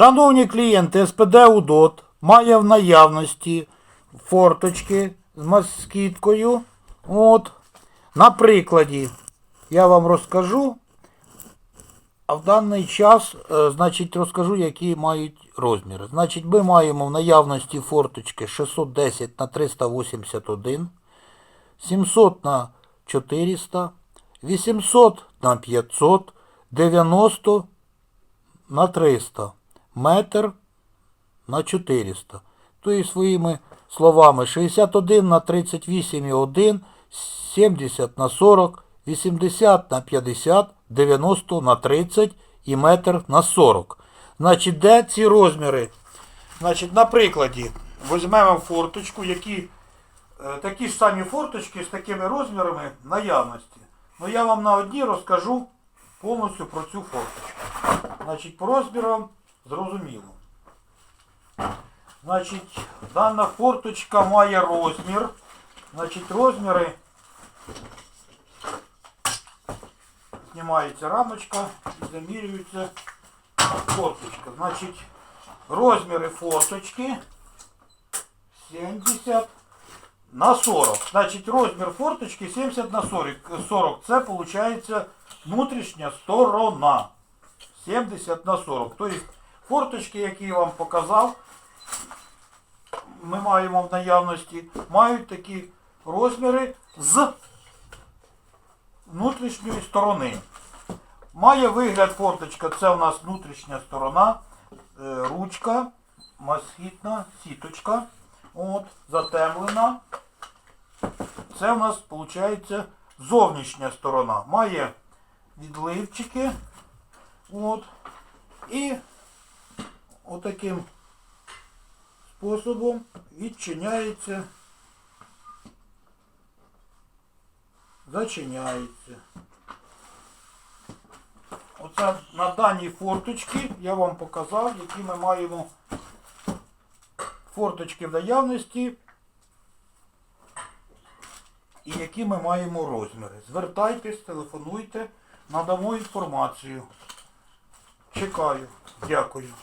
Шановні клієнти, СПД УДОТ має в наявності форточки з москіткою. От. На прикладі я вам розкажу. А в даний час, е, значить, розкажу, які мають розміри. Значить, ми маємо в наявності форточки 610 на 381, 700 на 400, 800 на 500, 90 на 300, метр на 400. Тобто своїми словами 61 на 38,1, 70 на 40, 80 на 50, 90 на 30 і метр на 40. Значить, де ці розміри? Значить, на прикладі візьмемо форточку, які е, такі ж самі форточки з такими розмірами наявності. Ну я вам на одній розкажу повністю про цю форточку. Значить, по розмірам зрозуміло. Значить, дана форточка має розмір. Значить, розміри. Знімається рамочка і замірюється форточка. Значить, розміри форточки 70 на 40. Значить, розмір форточки 70 на 40. 40. Це виходить внутрішня сторона. 70 на 40. Тобто форточки, які я вам показав, ми маємо в наявності, мають такі розміри з внутрішньої сторони. Має вигляд форточка, це у нас внутрішня сторона, е, ручка, масхітна сіточка, от, затемлена. Це у нас виходить зовнішня сторона. Має відливчики. От. І отаким способом відчиняється, зачиняється. Оце на даній форточці я вам показав, які ми маємо форточки в наявності і які ми маємо розміри. Звертайтесь, телефонуйте, надамо інформацію. Чекаю. Дякую.